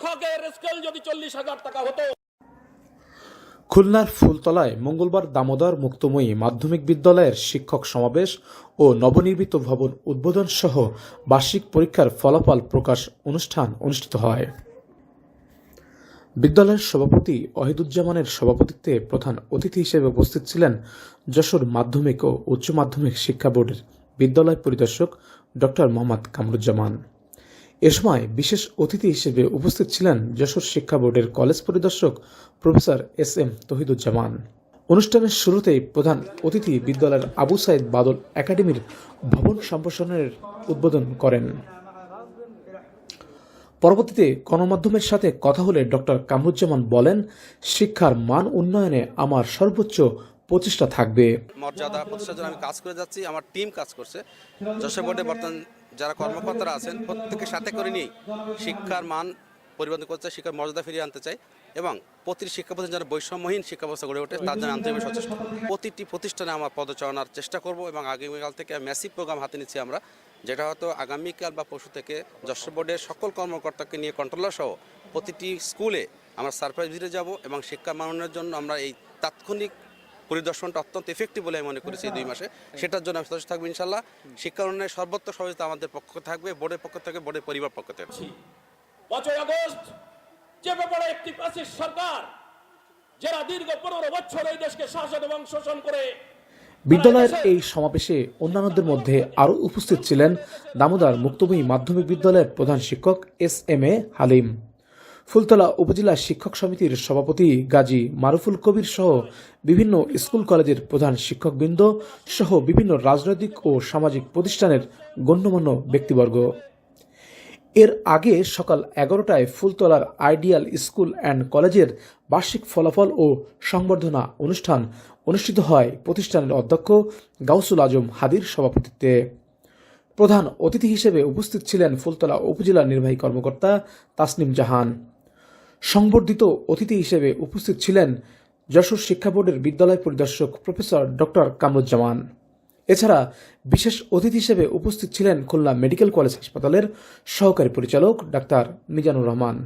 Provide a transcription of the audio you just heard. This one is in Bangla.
শিক্ষকের স্কেল যদি চল্লিশ হাজার টাকা হতো। খুলনার ফুলতলায় মঙ্গলবার দামোদর মুক্তময়ী মাধ্যমিক বিদ্যালয়ের শিক্ষক সমাবেশ ও নবনির্মিত ভবন উদ্বোধন সহ বার্ষিক পরীক্ষার ফলাফল প্রকাশ অনুষ্ঠান অনুষ্ঠিত হয়। বিদ্যালয়ের সভাপতি অহিদুজ্জামানের সভাপতিত্বে প্রধান অতিথি হিসেবে উপস্থিত ছিলেন যশোর মাধ্যমিক ও উচ্চ মাধ্যমিক শিক্ষা বোর্ডের বিদ্যালয় পরিদর্শক ডক্টর মোহাম্মদ কামরুজ্জামান। এ সময় বিশেষ অতিথি হিসেবে উপস্থিত ছিলেন যশোর শিক্ষা বোর্ডের কলেজ পরিদর্শক প্রফেসর এস এম তহিদুজ্জামান। অনুষ্ঠানের শুরুতেই প্রধান অতিথি বিদ্যালয়ের আবু সাইদ বাদল একাডেমির ভবন সম্প্রসারণের উদ্বোধন করেন। পরবর্তীতে গণমাধ্যমের সাথে কথা হলে ডক্টর কামরুজ্জামান বলেন, শিক্ষার মান উন্নয়নে আমার সর্বোচ্চ প্রচেষ্টা থাকবে। মর্যাদা প্রতিষ্ঠার জন্য আমি কাজ করে যাচ্ছি, আমার টিম কাজ করছে। যশোর বোর্ডে বর্তমান যারা কর্মকর্তারা আছেন প্রত্যেকের সাথে করে নিয়েই শিক্ষার মান পরিবর্তন করতে চাই, শিক্ষার মর্যাদা ফিরিয়ে আনতে চাই এবং প্রতিটি শিক্ষা প্রতিষ্ঠান যেন বৈষম্যহীন শিক্ষা ব্যবস্থা গড়ে ওঠে, তার জন্য আন্তরিক সচেষ্ট। প্রতিটি প্রতিষ্ঠানে আমার পদচারণার চেষ্টা করব এবং আগামীকাল থেকে ম্যাসিভ প্রোগ্রাম হাতে নিচ্ছি আমরা, যেটা হয়তো আগামীকাল বা পরশু থেকে যশোর বোর্ডের সকল কর্মকর্তাকে নিয়ে কন্ট্রোলার সহ প্রতিটি স্কুলে আমরা সারপ্রাইজ ভিজিটে যাব এবং শিক্ষা মাননের জন্য আমরা এই তাৎক্ষণিক পরিদর্শনটা অত্যন্ত এফেক্টিভ বলে আমি মনে করেছি এই দুই মাসে। সেটার জন্য আমি সচেষ্ট থাকব ইনশাল্লাহ শিক্ষা উন্নয়নের সর্বত্র সহযোগিতা আমাদের পক্ষ থাকবে বোর্ডের পক্ষ থেকে বোর্ডের পরিবার পক্ষ থেকে। পাঁচই আগস্ট যে ব্যাপারে একটি ফ্যাসিস্ট সরকার যারা দীর্ঘ পনেরো বছর এই দেশকে শাসন এবং শোষণ করে বিদ্যালয়ের এই সমাবেশে অন্যান্যদের মধ্যে আরও উপস্থিত ছিলেন দামোদর মুক্তভূমি মাধ্যমিক বিদ্যালয়ের প্রধান শিক্ষক S M A Halim. Phultala উপজেলা শিক্ষক সমিতির সভাপতি গাজী মারুফুল কবির সহ বিভিন্ন স্কুল কলেজের প্রধান শিক্ষকবৃন্দ সহ বিভিন্ন রাজনৈতিক ও সামাজিক প্রতিষ্ঠানের গণ্যমান্য ব্যক্তিবর্গ। এর আগে সকাল এগারোটায় ফুলতলার আইডিয়াল স্কুল অ্যান্ড কলেজের বার্ষিক ফলাফল ও সংবর্ধনা অনুষ্ঠান অনুষ্ঠিত হয় প্রতিষ্ঠানের অধ্যক্ষ গাউসুল আজম হাদির সভাপতিত্বে। প্রধান অতিথি হিসেবে উপস্থিত ছিলেন ফুলতলা উপজেলা নির্বাহী কর্মকর্তা তাসনিম জাহান। সংবর্ধিত অতিথি হিসেবে উপস্থিত ছিলেন যশোর শিক্ষা বোর্ডের বিদ্যালয় পরিদর্শক প্রফেসর ডক্টর কামরুজ্জামান। এছাড়া বিশেষ অতিথি হিসেবে উপস্থিত ছিলেন খুলনা মেডিকেল কলেজ হাসপাতালের সহকারী পরিচালক ডাক্তার মিজানুর রহমান।